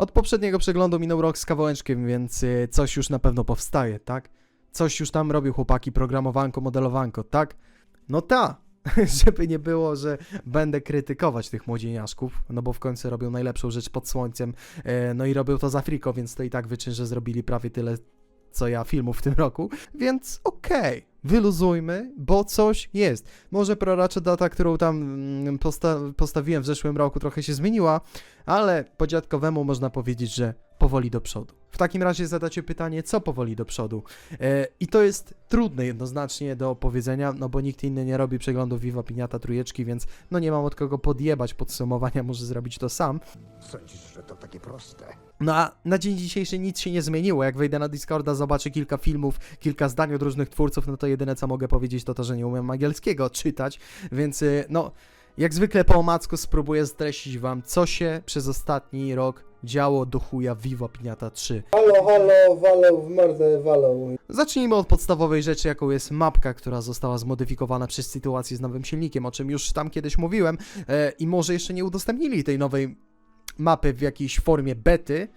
Od poprzedniego przeglądu minął rok z kawałeczkiem, więc y, coś już na pewno powstaje, tak? Coś już tam robią chłopaki, programowanko, modelowanko, tak? No ta, żeby nie było, że będę krytykować tych młodzieniaszków, no bo w końcu robią najlepszą rzecz pod słońcem, e, no i robią to za friko, więc to i tak wyczyn, że zrobili prawie tyle, co ja filmów w tym roku, więc okej, wyluzujmy, bo coś jest. Może prorocza data, którą tam mm, posta- postawiłem w zeszłym roku trochę się zmieniła, ale po dziadkowemu można powiedzieć, że powoli do przodu. W takim razie zadacie pytanie, co powoli do przodu? E, I to jest trudne jednoznacznie do powiedzenia, no bo nikt inny nie robi przeglądów Viva Piniata trójeczki, więc no nie mam od kogo podjebać podsumowania, muszę zrobić to sam. Sądzisz, że to takie proste? No a na dzień dzisiejszy nic się nie zmieniło. Jak wejdę na Discorda, zobaczę kilka filmów, kilka zdań od różnych twórców, no to jedyne co mogę powiedzieć to to, że nie umiem angielskiego czytać, więc y, no, jak zwykle po omacku spróbuję streścić wam, co się przez ostatni rok działo do chuja Viva Piniata 3. Halo, halo, walą w mordę, walą. Zacznijmy od podstawowej rzeczy, jaką jest mapka, która została zmodyfikowana przez sytuację z nowym silnikiem, o czym już tam kiedyś mówiłem e, i może jeszcze nie udostępnili tej nowej mapy w jakiejś formie bety,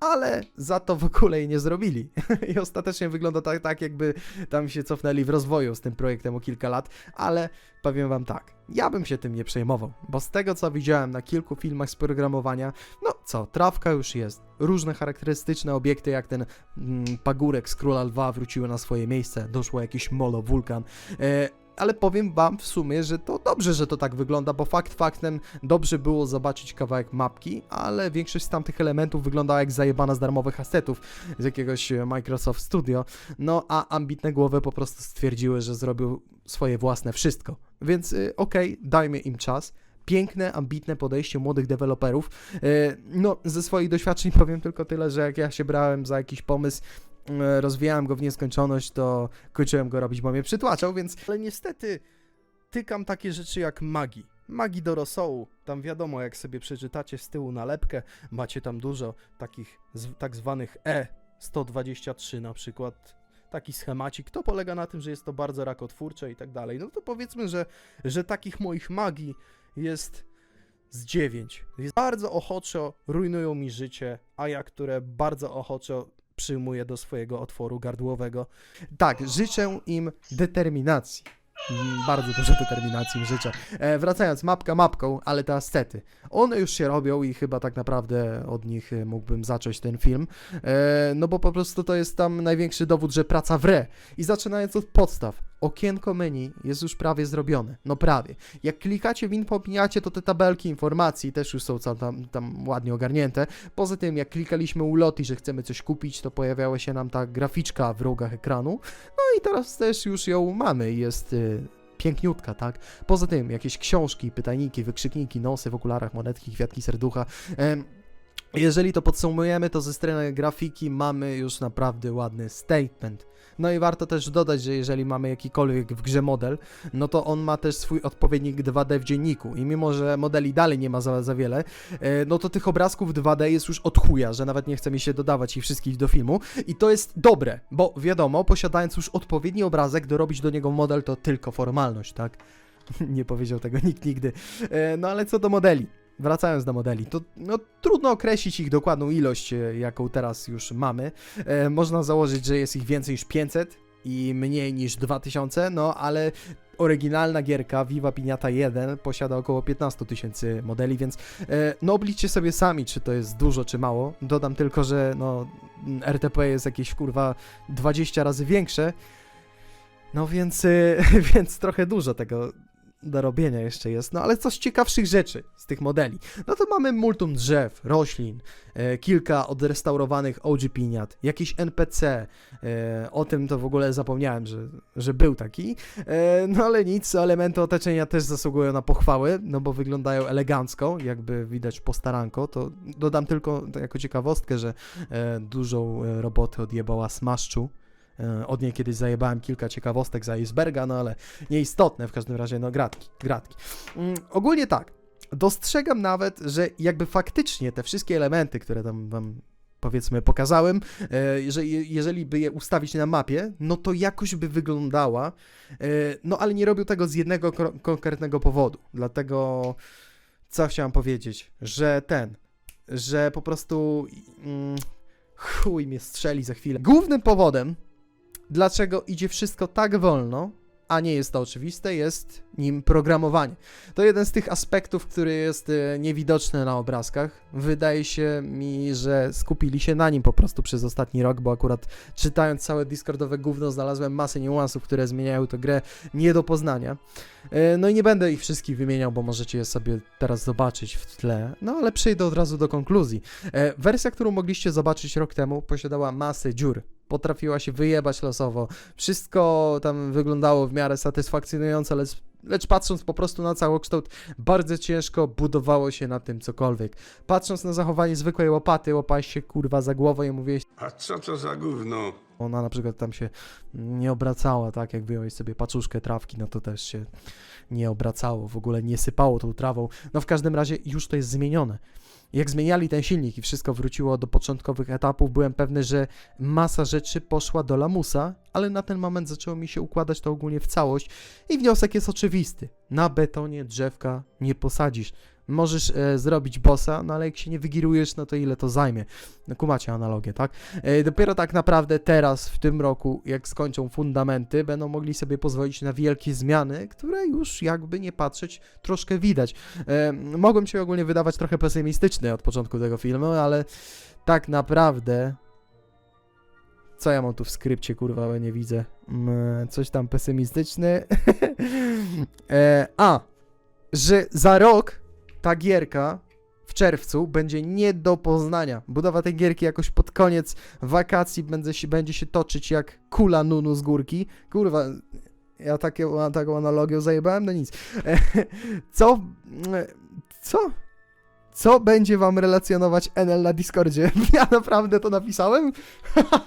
ale za to w ogóle jej nie zrobili. I ostatecznie wygląda tak, tak, jakby tam się cofnęli w rozwoju z tym projektem o kilka lat, ale powiem wam tak, ja bym się tym nie przejmował, bo z tego co widziałem na kilku filmach z programowania, no co, trawka już jest, różne charakterystyczne obiekty jak ten mm, pagórek z Króla Lwa wróciły na swoje miejsce, doszło jakiś molo, wulkan, e, ale powiem wam w sumie, że to dobrze, że to tak wygląda, bo fakt faktem dobrze było zobaczyć kawałek mapki, ale większość z tamtych elementów wyglądała jak zajebana z darmowych asetów z jakiegoś e, Microsoft Studio, no a ambitne głowy po prostu stwierdziły, że zrobił swoje własne wszystko. Więc y, okej, dajmy im czas. Piękne, ambitne podejście młodych deweloperów. E, No, ze swoich doświadczeń powiem tylko tyle, że jak ja się brałem za jakiś pomysł, e, rozwijałem go w nieskończoność, to kończyłem go robić, bo mnie przytłaczał, więc... Ale niestety tykam takie rzeczy jak magii. Magii do rosołu. Tam wiadomo, jak sobie przeczytacie z tyłu nalepkę, macie tam dużo takich tak zwanych E123 na przykład. Taki schemacik. To polega na tym, że jest to bardzo rakotwórcze i tak dalej. No to powiedzmy, że, że takich moich magii jest z 9. Jest bardzo ochoczo rujnują mi życie, a ja, które bardzo ochoczo przyjmuję do swojego otworu gardłowego. Tak, życzę im determinacji. Mm, Bardzo dużo determinacji im życzę. E, wracając, mapka mapką, ale te ascety. One już się robią i chyba tak naprawdę od nich e, mógłbym zacząć ten film. E, no bo po prostu to jest tam największy dowód, że praca wre. I zaczynając od podstaw. Okienko menu jest już prawie zrobione. No prawie. Jak klikacie w info to te tabelki informacji też już są tam, tam, ładnie ogarnięte. Poza tym, jak klikaliśmy uloty, że chcemy coś kupić, to pojawiała się nam ta graficzka w rogach ekranu. No i teraz też już ją mamy. Jest y, piękniutka, tak? Poza tym, jakieś książki, pytajniki, wykrzykniki, nosy w okularach, monetki, kwiatki, serducha. Em, jeżeli to podsumujemy, to ze strony grafiki mamy już naprawdę ładny statement. No i warto też dodać, że jeżeli mamy jakikolwiek w grze model, no to on ma też swój odpowiednik 2D w dzienniku. I mimo, że modeli dalej nie ma za, za wiele, e, no to tych obrazków 2D jest już od chuja, że nawet nie chce mi się dodawać ich wszystkich do filmu. I to jest dobre, bo wiadomo, posiadając już odpowiedni obrazek, dorobić do niego model to tylko formalność, tak? nie powiedział tego nikt nigdy. E, No ale co do modeli. Wracając do modeli, to no, trudno określić ich dokładną ilość, e, jaką teraz już mamy. E, można założyć, że jest ich więcej niż 500 i mniej niż 2000, no ale oryginalna gierka Viva Piniata 1 posiada około 15 tysięcy modeli, więc e, no obliczcie sobie sami, czy to jest dużo, czy mało. Dodam tylko, że no RTP jest jakieś kurwa 20 razy większe, no więc, e, więc trochę dużo tego do robienia jeszcze jest, no ale co z ciekawszych rzeczy z tych modeli. No to mamy multum drzew, roślin, e, kilka odrestaurowanych OG piniat, jakiś NPC, e, o tym to w ogóle zapomniałem, że, że był taki, e, no ale nic, elementy otoczenia też zasługują na pochwały, no bo wyglądają elegancko, jakby widać postaranko, to dodam tylko jako ciekawostkę, że e, dużą e, robotę odjebała Smaszczu, Od niej kiedyś zajebałem kilka ciekawostek za Iceberga, no ale nieistotne, w każdym razie, no gratki, gratki. Mm, ogólnie tak, dostrzegam nawet, że jakby faktycznie te wszystkie elementy, które tam wam powiedzmy pokazałem, e, że je- jeżeli by je ustawić na mapie, no to jakoś by wyglądała, e, no ale nie robił tego z jednego konkretnego powodu, dlatego co chciałem powiedzieć, że ten, że po prostu mm, chuj mnie strzeli za chwilę. Głównym powodem, dlaczego idzie wszystko tak wolno, a nie jest to oczywiste, jest nim programowanie. To jeden z tych aspektów, który jest e, niewidoczny na obrazkach. Wydaje się mi, że skupili się na nim po prostu przez ostatni rok, bo akurat czytając całe Discordowe gówno znalazłem masę niuansów, które zmieniają tę grę nie do poznania. E, No i nie będę ich wszystkich wymieniał, bo możecie je sobie teraz zobaczyć w tle, no ale przejdę od razu do konkluzji. E, Wersja, którą mogliście zobaczyć rok temu, posiadała masę dziur. Potrafiła się wyjebać losowo. Wszystko tam wyglądało w miarę satysfakcjonująco, lecz, lecz patrząc po prostu na całokształt, bardzo ciężko budowało się na tym cokolwiek. Patrząc na zachowanie zwykłej łopaty, łapałeś się kurwa za głowę i mówiłeś, A co to za gówno? Ona na przykład tam się nie obracała, tak? Jak wyjąłeś sobie paczuszkę trawki, no to też się nie obracało, w ogóle nie sypało tą trawą. No w każdym razie już to jest zmienione. Jak zmieniali ten silnik i wszystko wróciło do początkowych etapów, byłem pewny, że masa rzeczy poszła do lamusa, ale na ten moment zaczęło mi się układać to ogólnie w całość i wniosek jest oczywisty. Na betonie drzewka nie posadzisz. Możesz e, zrobić bossa, no ale jak się nie wygirujesz, no to ile to zajmie? No kumacie analogię, tak? E, Dopiero tak naprawdę teraz, w tym roku, jak skończą fundamenty, będą mogli sobie pozwolić na wielkie zmiany, które już jakby nie patrzeć, troszkę widać. E, Mogłem się ogólnie wydawać trochę pesymistyczny od początku tego filmu, ale tak naprawdę... Co ja mam tu w skrypcie, kurwa, bo nie widzę. Mm, Coś tam pesymistyczny. e, a, że za rok ta gierka w czerwcu będzie nie do poznania. Budowa tej gierki jakoś pod koniec wakacji będzie się, będzie się toczyć jak kula nunu z górki. Kurwa, ja takie, taką analogię zajebałem, no nic. Co? Co? Co będzie wam relacjonować NL na Discordzie? Ja naprawdę to napisałem?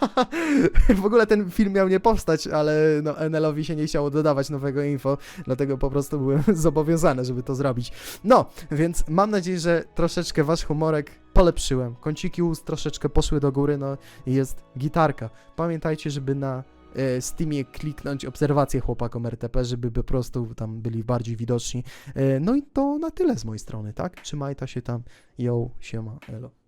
w ogóle ten film miał nie powstać, ale no NL-owi się nie chciało dodawać nowego info, dlatego po prostu byłem zobowiązany, żeby to zrobić. No, więc mam nadzieję, że troszeczkę wasz humorek polepszyłem. Kąciki ust troszeczkę poszły do góry, no i jest gitarka. Pamiętajcie, żeby na e, Steamie kliknąć obserwację chłopakom RTP, żeby po prostu tam byli bardziej widoczni. E, No i to na tyle z mojej strony, tak? Trzymajta się tam. Yo, siema, elo.